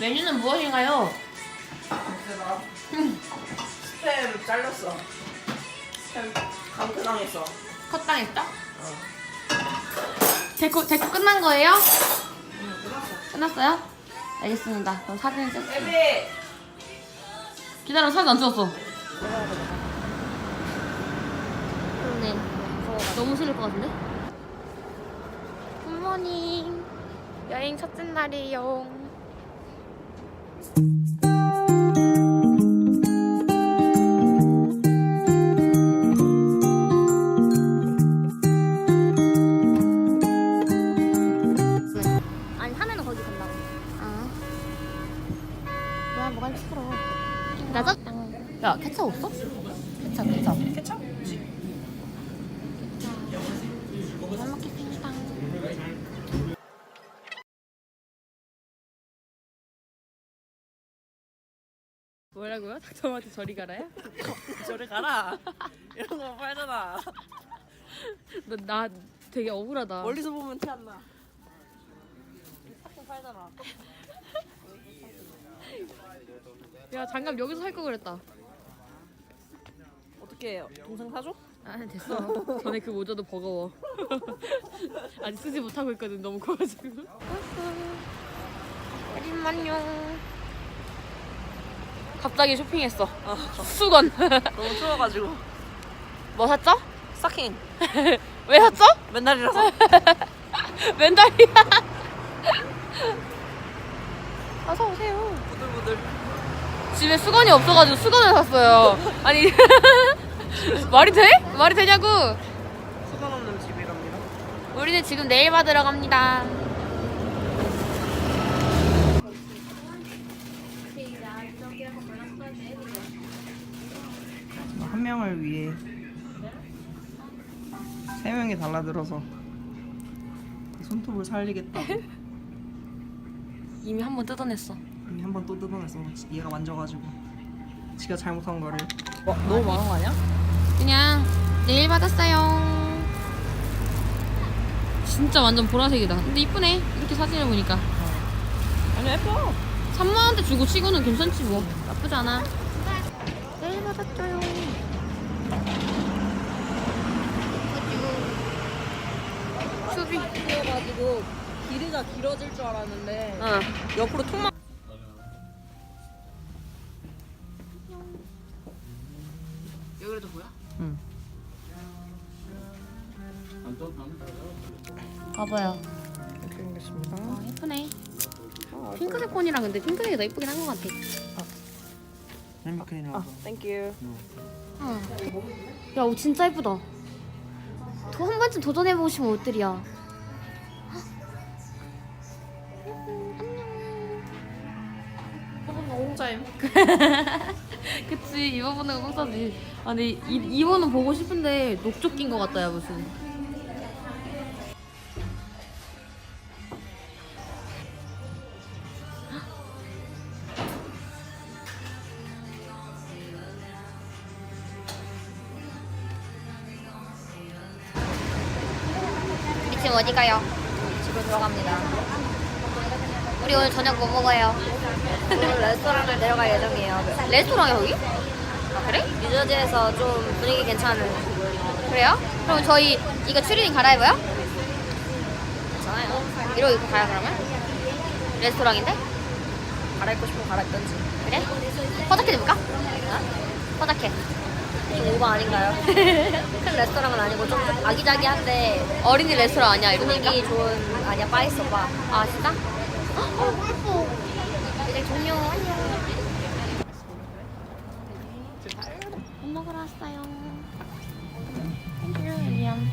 메뉴는 무엇인가요? 내가 스팸 잘렸어. 스팸 강퇴당했어. 컷당했다? 데코, 데코 끝난 거예요? 응, 끝났어. 끝났어요? 알겠습니다. 그럼 사진 찍 베비! 기다려, 사진 안 찍었어. 그러네. 너무 싫을 것 같은데? 굿모닝. 여행 첫째 날이에요. 케찹 없어? 케찹, 케찹. 케찹? 잘 먹겠습니다. 뭐라고요? 닥터한테 저리 가라요? 저리 가라. 이런 거 팔잖아. 너, 나 되게 억울하다. 멀리서 보면 티 안 나. 삭품 팔잖아. 야, 장갑 여기서 살 거 그랬다. 해요? 동생 사줘? 아, 됐어. 전에 그 모자도 버거워. 아직 쓰지 못하고 있거든. 너무 커가지고. 안녕. 갑자기 쇼핑했어. 아, 수건. 너무 추워가지고. 뭐 샀죠? 스타킹. 왜 샀죠? 맨날이라서. 맨날이야. 어서 오세요. 부들부들. 집에 수건이 없어가지고 수건을 샀어요. 아니 말이 돼? 말이 되냐고? 수건 없는 집이랍니다. 우리는 지금 내일 받으러 갑니다. 한 명을 위해 세 명이 달라들어서 손톱을 살리겠다고 이미 한 번 뜯어냈어. 이미 한 번 또 뜯어냈어 얘가 만져가지고 지가 잘못한 거를 와, 너무 많은 거 아니야? 그냥 내일 받았어요. 진짜 완전 보라색이다. 근데 이쁘네. 이렇게 사진을 보니까. 아니 예뻐 3만 원대 주고 치고는 괜찮지 뭐. 나쁘지 않아. 내일 받았죠요. 수비. 그래가지고 길이가 길어질 줄 알았는데 어. 옆으로 통만 여기도 보여? 응. 봐봐요. 이렇게 생겼습니다 아, 예쁘네. 핑크색 폰이랑 근데 핑크색이 더 예쁘긴 한 것 같아. 아 땡큐 어. 야, 옷 진짜 예쁘다. 또한 번쯤 도전해 보시면 옷들이야. 홍자임 그치, 입어보는 거 공짜지. 아, 근데 이, 이거는 보고 싶은데 녹조 낀 것 같다, 야, 무슨. 우리 지금 어디 가요? 집으로 들어갑니다. 우리 오늘 저녁 뭐 먹어요? 오늘 레스토랑을 내려갈 예정이에요. 레스토랑이야, 거기? 아, 그래? 뉴저지에서 좀 분위기 괜찮은. 그래요? 그럼 저희 이거 추리닝 갈아입어요? 괜찮아요. 이러고 입고 가요, 그러면? 레스토랑인데? 갈아입고 싶으면 갈아입던지. 그래? 퍼자켓 입을까? 퍼자켓. 좀 오버 아닌가요? 큰 레스토랑은 아니고 좀 아기자기한데 어린이 레스토랑 아니야, 이거? 분위기 좋은 아니야 바 있어 바. 아, 진짜? 어, 예뻐. 이제 종료 안녕. 먹으러 왔어요. 땡큐, 윌리엄.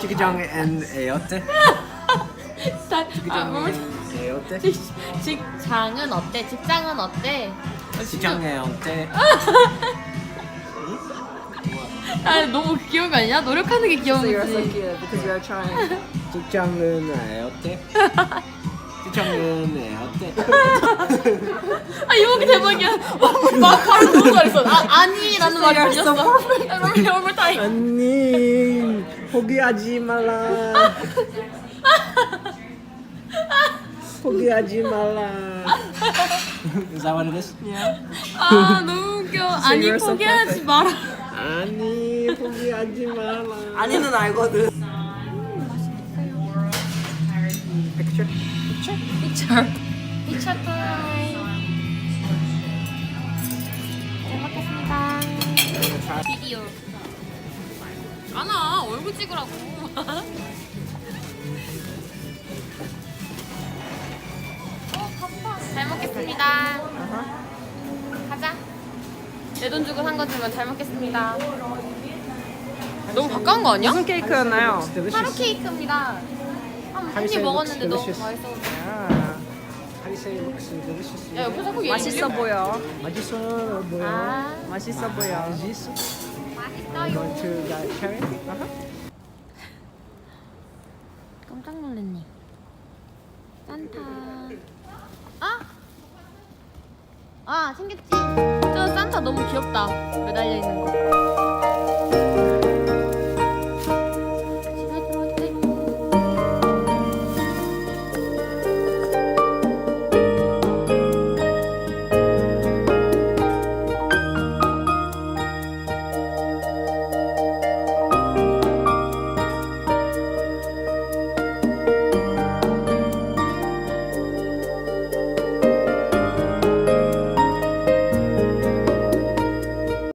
직장 앤 에어때? 아, 직장 앤 에어때? 직장은 어때? 직장은 어때? 직장 에어때? 아, 너무 귀여운 거 아니야? 노력하는 게 귀여운 거지. 직장은 에어때? 직장은 에어때? 아, 이거 대박이야. 막, 막 바로 너무 잘했어. 아, 아니라는 말이 들렸어. One more time. 아니 포기하지 말라. 포기하지 말라. Is that what it is? Yeah. 아 너무 웃겨. 아니 you're so 포기하지 마라. 아니 포기하지 말라. 아니는 알거든. 픽 피처 타임. 잘 먹겠습니다. 비디오. 안아 얼굴 찍으라고. 잘 먹겠습니다. 가자. 내 돈 주고 산 거지만 잘 먹겠습니다. 너무 가까운 거 아니야? 무슨 케이크였나요? 하루 케이크입니다. 한입 먹었는데 너무 맛있어. 야, How do you say it looks delicious? 야 옆에 자꾸 얘 맛있어 보여. 맛있어 보여. 아 맛있어 보여. 맛있어. 맛있어요. Going to that cherry? 깜짝 놀랐네. 산타. 아? 아, 챙겼지. 저 산타 너무 귀엽다. 매달려 있는